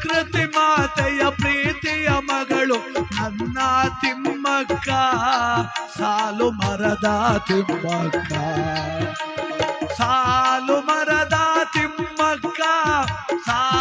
ಪ್ರಕೃತಿ ಮಾತೆಯ ಪ್ರೀತಿಯ ಮಗಳು ನನ್ನ ತಿಮ್ಮಕ್ಕ. ಸಾಲು ಮರದ ತಿಮ್ಮಕ್ಕ. ಸಾಲು ಮರದ ತಿಮ್ಮಕ್ಕ. ಸಾವಿರ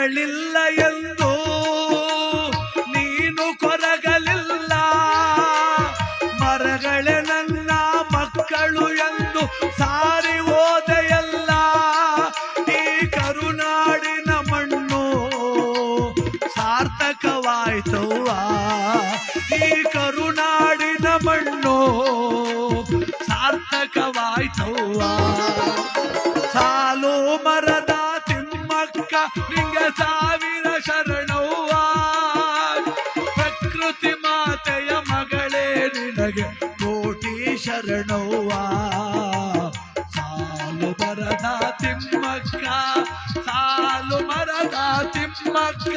ಮಕ್ಕಳಿಲ್ಲ ಎಂದು ನೀನು ಕೊರಗಲಿಲ್ಲ. ಮರಗಳೇ ನನ್ನ ಮಕ್ಕಳು ಎಂದು ಸಾರಿ ಓದೆಯಲ್ಲ ಈ ಕರುನಾಡಿನ ಮಣ್ಣು ಸಾರ್ಥಕವಾಯ್ತವ್ವ. ಈ ಕರುನಾಡಿನ ಮಣ್ಣು ಸಾವಿರ ಶರಣವ್ವ. ಪ್ರಕೃತಿ ಮಾತೆಯ ಮಗಳೇ ನಿನಗೆ ಕೋಟಿ ಶರಣವ್ವ. ಸಾಲು ಮರದ ತಿಮ್ಮಕ್ಕ ಸಾಲು ಮರದ ತಿಮ್ಮಕ್ಕ.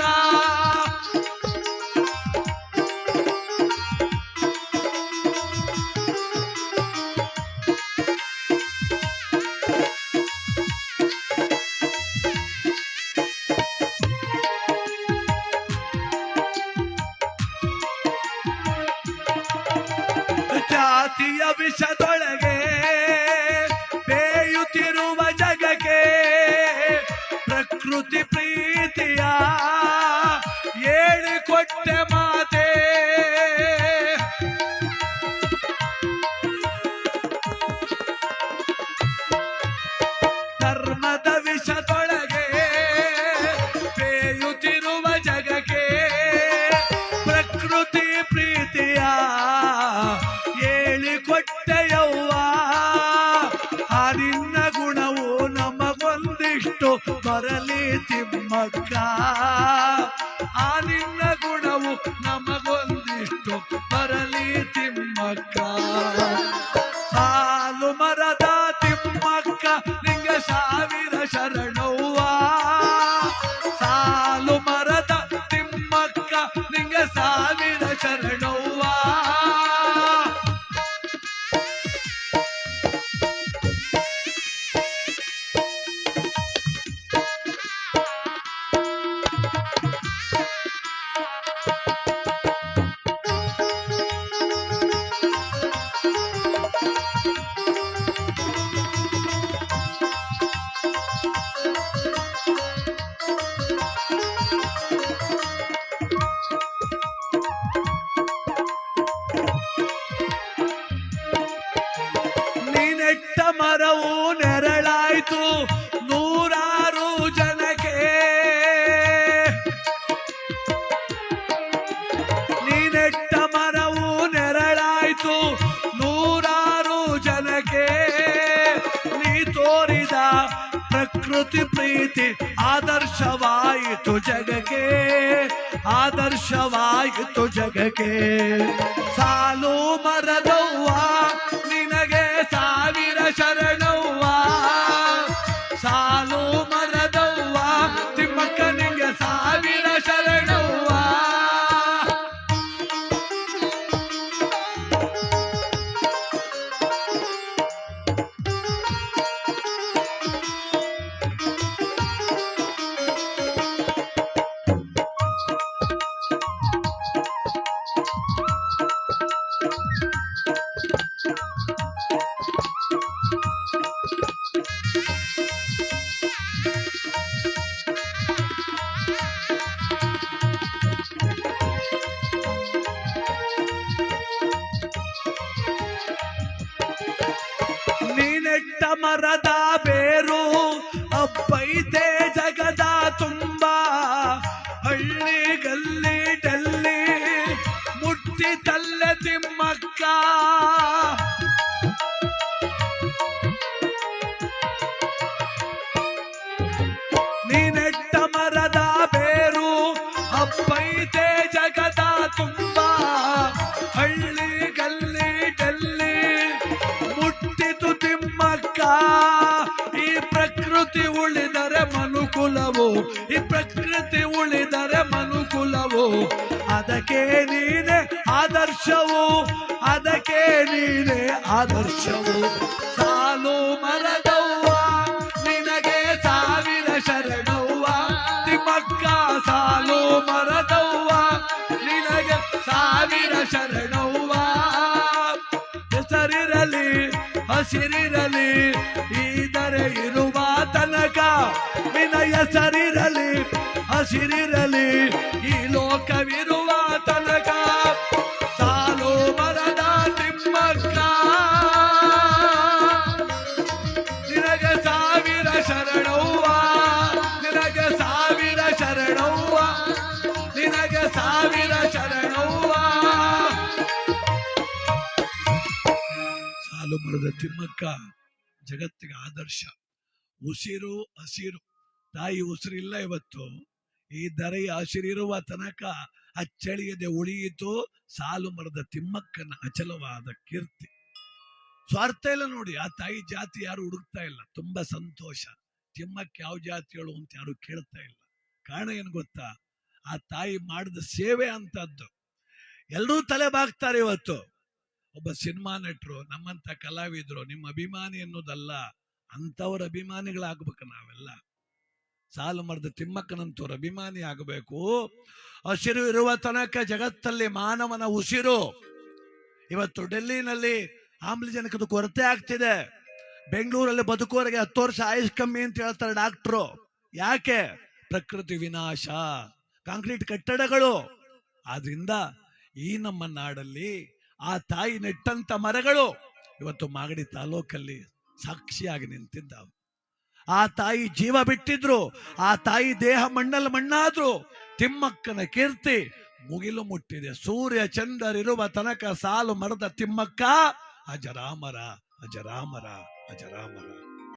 সাথী আমি সাথী ತಿಮ್ಮಕ್ಕ. ಆ ನಿನ್ನ ಗುಣವು ನಮಗೊಂದಿಷ್ಟು. ಬರಲಿ ತಿಮ್ಮಕ್ಕ. ಸಾಲು ಮರದ ತಿಮ್ಮಕ್ಕ ನಿಂಗ ಸಾವಿರ ಶರಣವ್ವ. ಸಾಲು ಮರದ ತಿಮ್ಮಕ್ಕ ನಿಂಗ ಸಾವಿರ ಮರವು ನೆರಳಾಯ್ತು ನೂರಾರು ಜನಕ್ಕೆ. ನೀನೆಟ್ಟ ಮರವು ನೆರಳಾಯ್ತು ನೂರಾರು ಜನಕ್ಕೆ. ನೀ ತೋರಿದ ಪ್ರಕೃತಿ ಪ್ರೀತಿ ಆದರ್ಶವಾಯಿತು ಜಗಕ್ಕೆ. ಆದರ್ಶವಾಯಿತು ಜಗಕ್ಕೆ. ಸಾಲು ಮರದವ್ವ ಮರದ ಬೇರು ಅಪ್ಪೈತೆ ಜಗದ ತುಂಬ. ಹಳ್ಳಿ ಗಲ್ಲಿ ಈ ಪ್ರಕೃತಿ ಉಳಿದರೆ ಮನುಕುಲವು ಅದಕ್ಕೆ ನೀನೆ ಆದರ್ಶವು, ಅದಕ್ಕೆ ನೀನೆ ಆದರ್ಶವು. ಸಾಲು ಮರದವ್ವ, ನಿನಗೆ ಸಾವಿರ ಶರಣವ್ವ. ತಿಮ್ಮಕ್ಕ ಸಾಲು ಮರದವ್ವ, ನಿನಗೆ ಸಾವಿರ ಶರಣವ್ವ. ಹೆಸರಿರಲಿ ಹಸಿರಿರಲಿ, ಈದರೆ ಇರುವ ತನಕ ವಿನಯ ಹೆಸರಿರಲಿ ಹಸಿರಿರಲಿ ಈ ಲೋಕವಿರುವ ತನಕ ಸಾಲು ಮರದ ತಿಮ್ಮಕ್ಕ. ನಿನಗೆ ಸಾವಿರ ಶರಣವ್ವ, ನಿನಗೆ ಸಾವಿರ ಶರಣವ್ವ, ನಿನಗೆ ಸಾವಿರ ಶರಣವ್ವ. ಸಾಲು ಮರದ ತಿಮ್ಮಕ್ಕ, ಜಗತ್ತಿಗೆ ಆದರ್ಶ. ಉಸಿರು ಹಸಿರು. ತಾಯಿ ಉಸಿರಿಲ್ಲ ಇವತ್ತು. ಈ ದರೆಯ ಹಸಿರಿರುವ ತನಕ ಅಚ್ಚಳಿಯದೆ ಉಳಿಯಿತು. ಸಾಲು ಮರದ ತಿಮ್ಮಕ್ಕನ ಅಚಲವಾದ ಕೀರ್ತಿ. ಸ್ವಾರ್ಥ ಇಲ್ಲ ನೋಡಿ, ಆ ತಾಯಿ ಜಾತಿ ಯಾರು ಹುಡುಕ್ತಾ ಇಲ್ಲ. ತುಂಬಾ ಸಂತೋಷ. ತಿಮ್ಮಕ್ಕ ಯಾವ ಜಾತಿಗಳು ಅಂತ ಯಾರು ಕೇಳ್ತಾ ಇಲ್ಲ. ಕಾರಣ ಏನು ಗೊತ್ತಾ? ಆ ತಾಯಿ ಮಾಡಿದ ಸೇವೆ ಅಂತದ್ದು. ಎಲ್ಲರೂ ತಲೆ ಬಾಗ್ತಾರೆ ಇವತ್ತು. ಒಬ್ಬ ಸಿನಿಮಾ ನಟರು, ನಮ್ಮಂತ ಕಲಾವಿದ್ರು, ನಿಮ್ಮ ಅಭಿಮಾನಿ ಅನ್ನೋದಲ್ಲ ಅಂತವ್ರ ಅಭಿಮಾನಿಗಳಾಗ್ಬೇಕು ನಾವೆಲ್ಲ. ಸಾಲು ಮರದ ತಿಮ್ಮಕ್ಕನಂತವ್ರ ಅಭಿಮಾನಿ ಆಗಬೇಕು. ಹಸಿರು ಇರುವ ತನಕ ಜಗತ್ತಲ್ಲಿ ಮಾನವನ ಉಸಿರು ಇವತ್ತು ಡೆಲ್ಲಿನಲ್ಲಿ ಆಮ್ಲಜನಕದ ಕೊರತೆ ಆಗ್ತಿದೆ. ಬೆಂಗಳೂರಲ್ಲಿ ಬದುಕೋರಿಗೆ ಹತ್ತು ವರ್ಷ ಆಯುಷ್ ಕಮ್ಮಿ ಅಂತ ಹೇಳ್ತಾರೆ ಡಾಕ್ಟ್ರು. ಯಾಕೆ? ಪ್ರಕೃತಿ ವಿನಾಶ, ಕಾಂಕ್ರೀಟ್ ಕಟ್ಟಡಗಳು. ಆದ್ರಿಂದ ಈ ನಮ್ಮ ನಾಡಲ್ಲಿ ಆ ತಾಯಿ ನೆಟ್ಟಂತ ಮರಗಳು ಇವತ್ತು ಮಾಗಡಿ ತಾಲೂಕಲ್ಲಿ ಸಾಕ್ಷಿಯಾಗಿ ನಿಂತಿದ್ದಾವೆ. ಆ ತಾಯಿ ಜೀವ ಬಿಟ್ಟಿದ್ರು, ಆ ತಾಯಿ ದೇಹ ಮಣ್ಣಲ್ಲಿ ಮಣ್ಣಾದ್ರು. ತಿಮ್ಮಕ್ಕನ ಕೀರ್ತಿ ಮುಗಿಲು ಮುಟ್ಟಿದೆ. ಸೂರ್ಯ ಚಂದರಿರುವ ತನಕ ಸಾಲು ಮರದ ತಿಮ್ಮಕ್ಕ. ಅಜರಾಮರ ಅಜರಾಮರ ಅಜರಾಮರ.